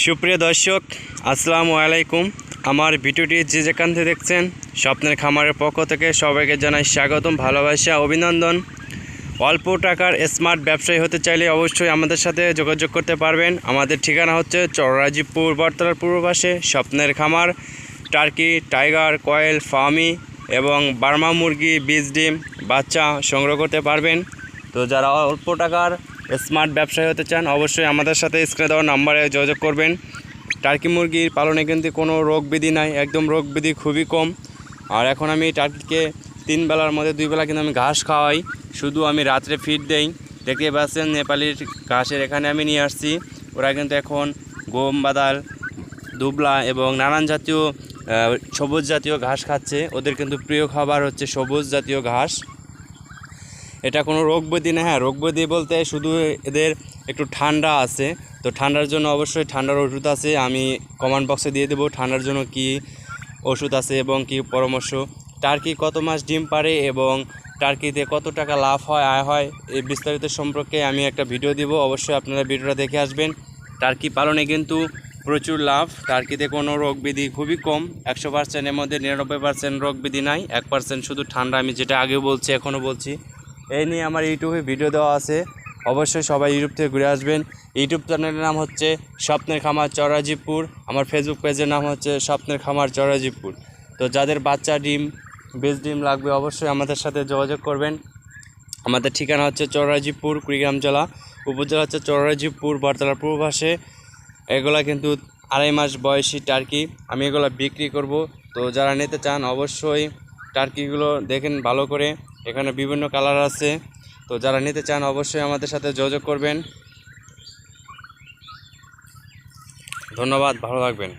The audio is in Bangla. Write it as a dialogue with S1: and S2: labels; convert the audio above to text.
S1: সুপ্রিয় দর্শক, আসসালামু আলাইকুম। আমার ভিডিওটি যে যেখান থেকে দেখছেন, স্বপ্নের খামারের পক্ষ থেকে সবাইকে জানাই স্বাগতম, ভালোবাসা, অভিনন্দন। অল্প টাকার স্মার্ট ব্যবসায়ী হতে চাইলে অবশ্যই আমাদের সাথে যোগাযোগ করতে পারবেন। আমাদের ঠিকানা হচ্ছে চররাজীবপুর, বটতলার পূর্ব পাশে, স্বপ্নের খামার, টার্কি, টাইগার, কয়েল ফার্মি এবং বার্মা মুরগি, বীজ ডিম, বাচ্চা সংগ্রহ করতে পারবেন। তো যারা অল্প টাকার স্মার্ট ব্যবসায়ী হতে চান, অবশ্যই আমাদের সাথে স্ক্রিনে দেওয়া নাম্বারে যোগাযোগ করবেন। টার্কি মুরগির পালনে কিন্তু কোনো রোগ ব্যাধি নাই, একদম রোগ ব্যাধি খুবই কম। আর এখন আমি টার্কিকে তিন বেলার মধ্যে, দুই বেলা কিন্তু আমি ঘাস খাওয়াই, শুধু আমি রাত্রে ফিড দেই। দেখতে পাচ্ছেন, নেপালির ঘাসের এখানে আমি নিয়ে আসছি। ওরা কিন্তু এখন গম, বাদাল, দুবলা এবং নানান জাতীয় সবুজ জাতীয় ঘাস খাচ্ছে। ওদের কিন্তু প্রিয় খাবার হচ্ছে সবুজ জাতীয় ঘাস। এটা কোনো রোগ ব্যাধি না হ্যাঁ রোগ ব্যাধি বলতে শুধু এদের একটু ঠান্ডা আছে। তো ঠান্ডার জন্য অবশ্যই ঠান্ডার ওষুধ আছে, আমি কমেন্ট বক্সে দিয়ে দেবো ঠান্ডার জন্য কি ওষুধ আছে এবং কি পরামর্শ। টার্কি কত মাস ডিম পারে এবং টার্কিতে কত টাকা লাভ হয়, আয় হয়, এই বিস্তারিত সম্পর্কে আমি একটা ভিডিও দিব, অবশ্যই আপনারা ভিডিওটা দেখে আসবেন। টার্কি পালনে কিন্তু প্রচুর লাভ, টার্কিতে কোনো রোগ ব্যাধি খুবই কম, একশো পার্সেন্টের মধ্যে নিরানব্বই পার্সেন্ট রোগ ব্যাধি নাই, এক পার্সেন্ট শুধু ঠান্ডা, আমি যেটা আগেও বলছি, এখনও বলছি। এই নিয়ে আমার ইউটিউবে ভিডিও দেওয়া আছে। অবশ্যই সবাই ইউটিউব থেকে ঘুরে আসবেন। ইউটিউব চ্যানেলের নাম হচ্ছে স্বপ্নের খামার চরাজিপুর আমার ফেসবুক পেজের নাম হচ্ছে স্বপ্নের খামার চরাজিপুর তো যাদের বাচ্চা ডিম বেজ ডিম লাগবে, অবশ্যই আমাদের সাথে যোগাযোগ করবেন। আমাদের ঠিকানা হচ্ছে চরাজিপুর কুড়িগ্রাম জেলা। উপজেলা হচ্ছে চরাজিপুর বরতলার পূর্ব পাশে। এগুলা কিন্তু আড়াই মাস বয়সী টার্কি। আমি এগুলো বিক্রি করব। তো যারা নিতে চান, অবশ্যই টার্কিগুলো দেখেন ভালো করে। এখানে বিভিন্ন কালার আছে। তো যারা নিতে চান অবশ্যই আমাদের সাথে যোগাযোগ করবেন। ধন্যবাদ, ভালো থাকবেন।